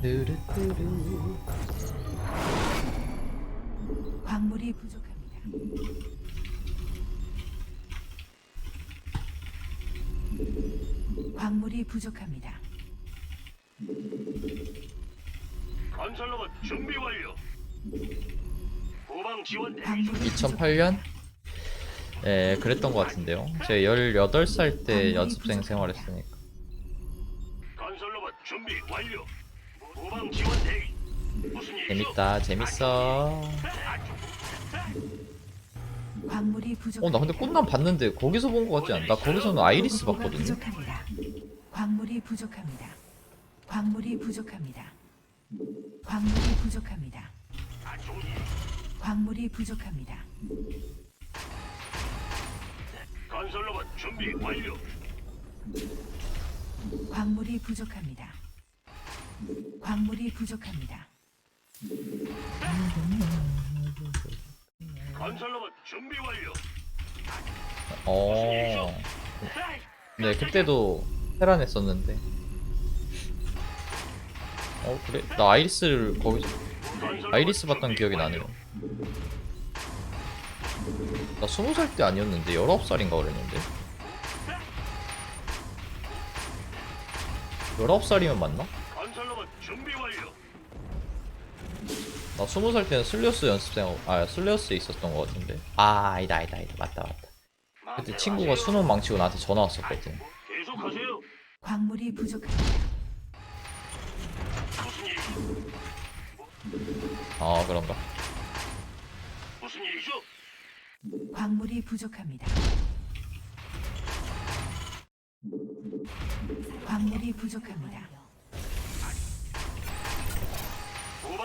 뚜루뚜루. 광물이 부족합니다. 광물이 부족합니다. 건설로봇 준비 완료. 후방 지원 대기 중. 광물이 2008년? 예, 그랬던 것 같은데요. 제가 18살 때 연습생 생활했으니까. 건설로봇 준비 완료. 후방 지원 대기. 무슨 일이죠? 재밌다, 재밌어. 광물이 부족합니다. 어, 나 근데 꽃남 봤는데 거기서 본것 같지 않아? 나 거기서는 아이리스 봤거든요. 부족합니다. 광물이 부족합니다. 광물이 부족합니다. 광물이 부족합니다. 아, 좋은 일. 광물이 부족합니다. 건설 로봇 준비 완료. 광물이 부족합니다. 광물이 부족합니다. 건설로봇 준비 완료. 어. 네, 그때도 테란 했었는데. 어, 그래? 나 아이리스를 거기서, 아이리스 봤던 기억이. 나네요. 나 스무 살 때 아니었는데, 열아홉 살인가 그랬는데. 열아홉 살이면 맞나? 나 스무 살 때는 슬리어스 연습생, 아, 슬리어스에 있었던 것 같은데. 아, 아니다, 아니다, 아니다. 맞다, 맞다. 그때 친구가 수능 망치고 나한테 전화 왔었거든. 계속하세요. 광물이 부족합니다. 무슨 일이죠? 아, 그런가? 무슨 일이죠? 광물이 부족합니다. 광물이 부족합니다.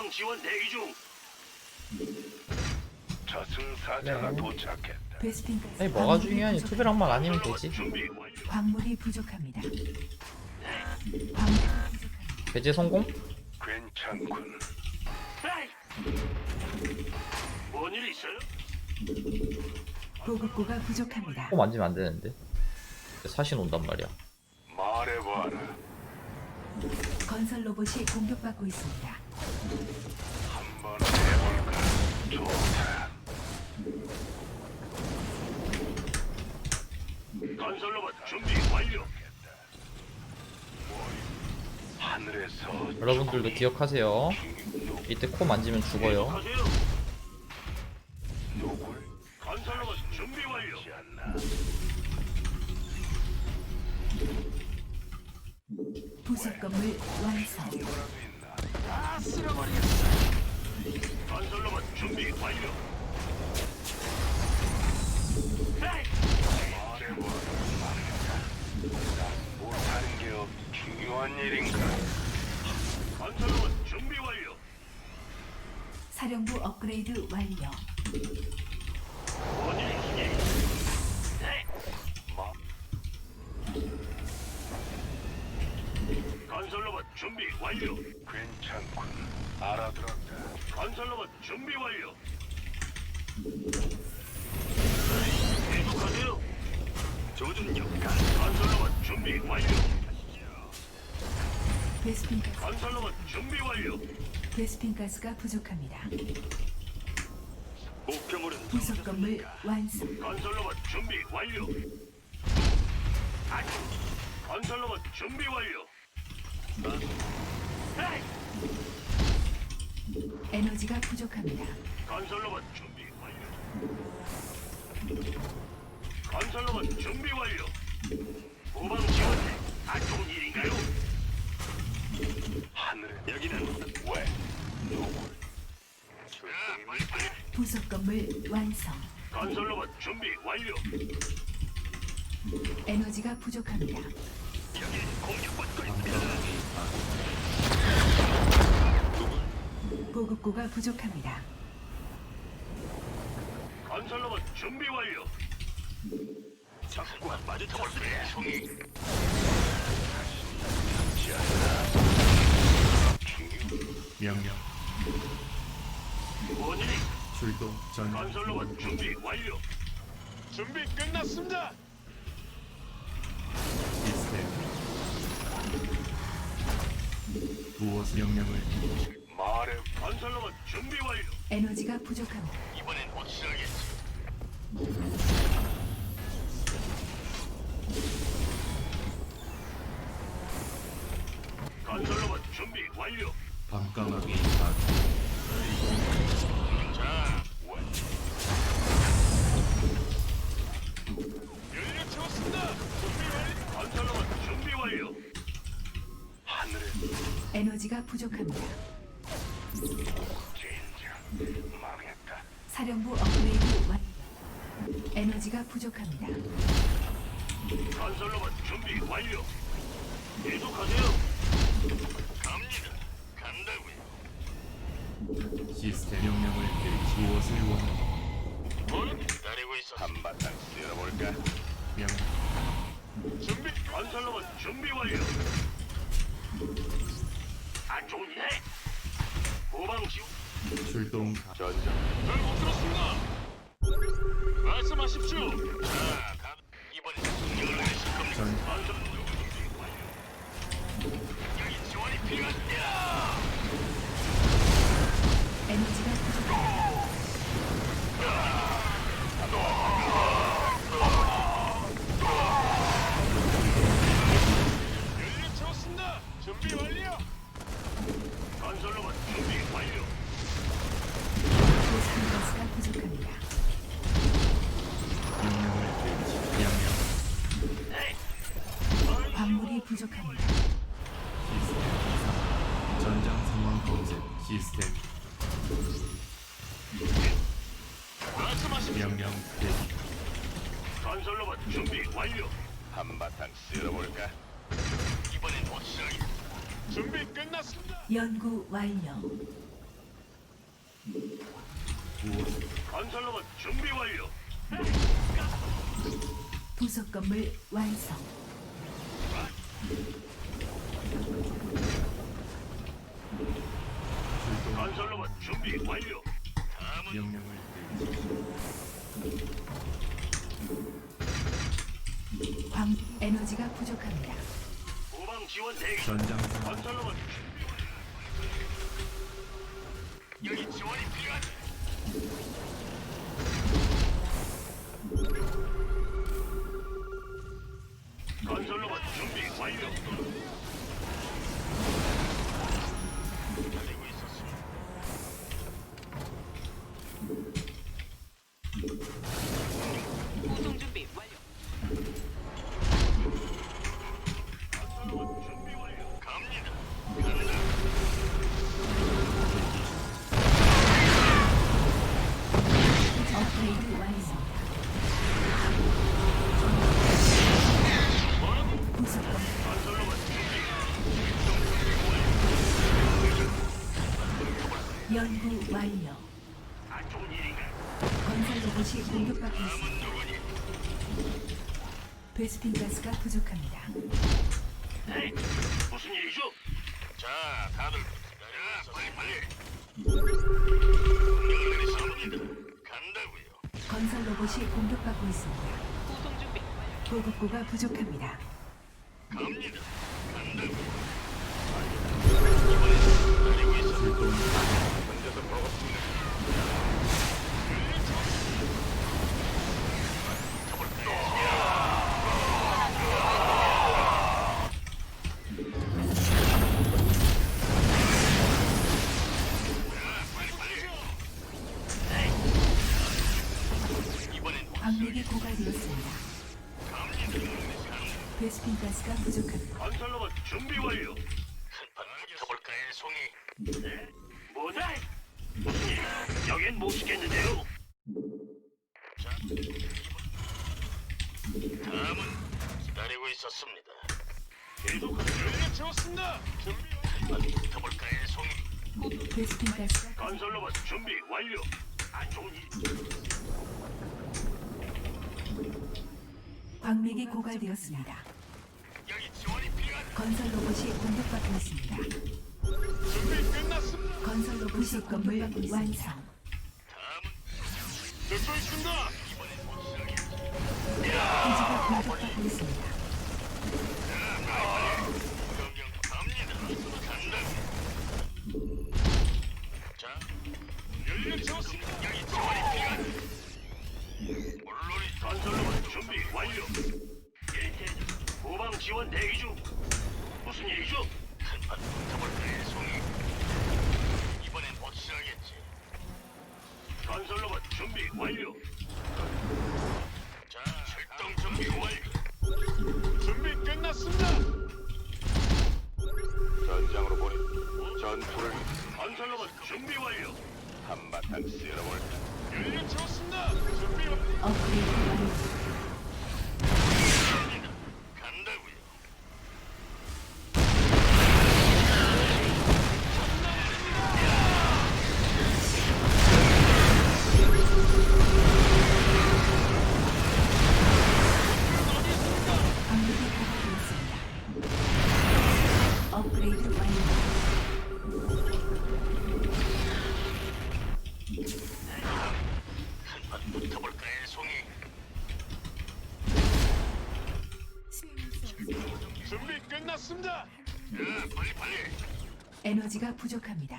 후방 지원 대기 중. 저승사자가 네. 도착했다. 베스핀 아니, 뭐가 광물이 중요하니? 투배랑만 아니면 되지. 준비 완료. 광물이 부족합니다. 광물이 부족합니다. 배제 성공? 괜찮군. 뭔일 있어요? 보급고가 부족합니다. 코 만지면 안 되는데. 사신 온단 말이야. 말해봐라. 건설 로봇이 공격받고 있습니다. 여러분들도 기억하세요. 이때 코 만지면 죽어요. 하세요. 누굴 완성. 사령부 업그레이드 완료. 준비 완료. 괜찮군. 알아들었다. 건설로봇 준비 완료. 계속하세요. 조준력. 건설로봇 준비 완료. 베스핀 가스 건설로봇 준비 완료. 베스핀 가스가 부족합니다. 목표물은 부속 건물 완성. 건설로봇 준비 완료. 아주. 건설로봇 준비 완료. 에너지가 부족합니다. 건설로봇 준비 완료. 건설로봇 준비 완료. 후방 지원대. 안 좋은 일인가요? 하늘에 여기는 왜? 누굴? 자, 빨리 빨리. 부속 건물 완성. 건설로봇 준비 완료. 에너지가 부족합니다. 여기 공격받고 있습니다. 보급고가 부족합니다. 건설로봇 준비 완료. 적과 마주쳤습니다. 총이 명령 뭔일이? 출동 전 건설로봇 준비 완료. 준비 끝났습니다. 시스템 무엇 명령을 말해 건설로봇 준비 완료. 에너지가 부족합니다. 이번엔 확실하겠지. 건설로봇 준비 완료. 밤까마귀 다 자, 완. 연료 채웠습니다. 준비 완료. 건설로봇 준비 완료. 하늘에 에너지가 부족합니다. 망했다. 사령부 업그레이드 완료. 에너지가 부족합니다. 건설로봇 준비 완료. 계속하세요. 갑니다. 간다고요. 시스템 명령을 내리시 무엇을 원하는 뭘 기다리고 있어. 한바탕 쓸어볼까? 명령 준비. 건설로봇 준비 완료. 안 좋은 일해. 후방 지원. 출동 가 전장 잘못 들었습니다. 말씀하십시오. 자, 가. 이번엔 승리를. 전 준비 완료. 여기 지원이 필요합니다. 에너지가 부족합니다. 연료 채웠습니다. 준비 완료. 건설로봇 준비 완료. 보스킨 가스가 부족합니다. 명령을 내리시 명령 네. 광물이 부족합니다. 시스템 이상 전장 상황 검색 시스템 말씀하십시오. 명령 대기 건설로봇 준비 완료. 한바탕 쓸어볼까? 준비 끝났습니다. 연구 완료. 건설로봇 준비 완료. 부속 건물 완성. 건설로봇 준비 완료. 명령을 내리시 광 에너지가 부족합니다. 지원 대기. 전장 건설로봇 준비 완료. 여기 지원이 필요하다. 건설로봇 준비 완료. 공격받고 있습니다. 베스핀 가스가 부족합니다. 네. 무슨 일이죠? 자, 다들 기다려. 빨리 빨리. 명령을 내리십니다. 간다고요. 건설 로봇이 공격받고 있습니다. 구성 준비 완료. 보급고가 부족합니다. 갑니다. 간다고요. 이번엔 기다리고 있어. 여긴 못 지켰는데요. 자, 다음은 기다리고 있었습니다. 계속하세요. 연료 채웠습니다. 준비 완료. 붙어볼까요, 송이? 베스핀 가스가 건설로봇 준비 완료. 안 좋은 일. 광맥이 고갈되었습니다. 여기 지원이 필요한. 건설 로봇이 공격받고 있습니다. 준비 끝났습니다. 건설 로봇 부속 건물 완성. 듣고 쓴다. 지원 대기 중. 무슨 일이죠? 준비 완료. 준비 끝났습니다. 야, 빨리 빨리. 에너지가 부족합니다.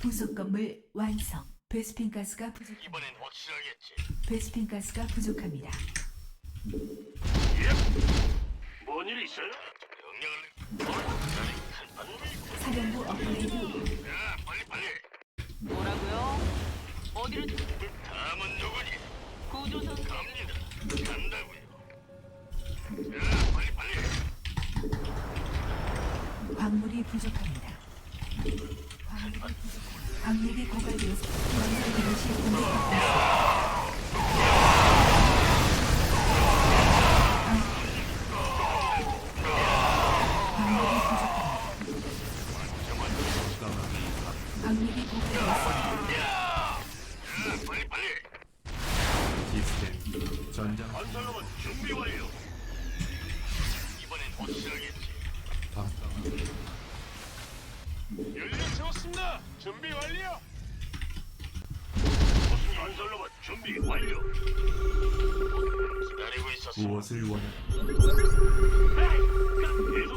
부속 건물 완성. 베스핀 가스가 부족. 이번엔 확실하겠지. 베스핀 가스가 부족합니다. 예. 뭔일 있어요? 명령을 사령부 업그레이드 완료. 야, 빨리 빨리. 뭐라고요? 어디를 다음은 누구니? 구조선 갑니다. 간다고요. 야, 빨리 빨리. 광물이 부족합니다. 광물이 부족합니다. 광맥이 고갈되어서 공격받고 있습니다.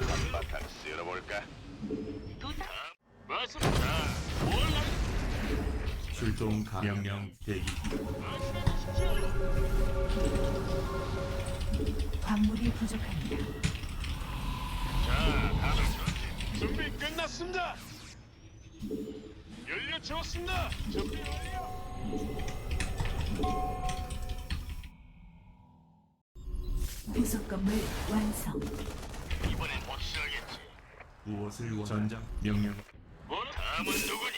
한바탕 쓸어볼까? 맞습니다. 뭘 출동 가 명령 대기 광물이 부족합니다. 자, 다들 준비. 준비 끝났습니다. 연료 채웠습니다. 준비 완료. 부속 건물 완성. 이번엔 확실하겠지. 무엇을 원 전장 명령 뭐? 다음은 누구니?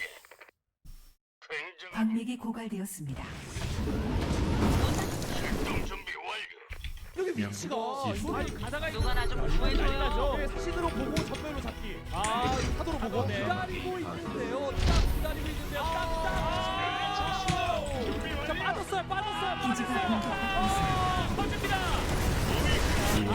굉장한 광맥이 고갈되었습니다. 출동 준비 완료. 명령 시스템 누가 나좀 구해줘요. 사진으로 보고 전면으로 잡기. 아, 사도로 보고. 기다리고 있는데요. 딱 기다리고 있는데요. 딱, 딱. 자, 빠졌어요, 빠졌어요, 기지가 빠졌어요.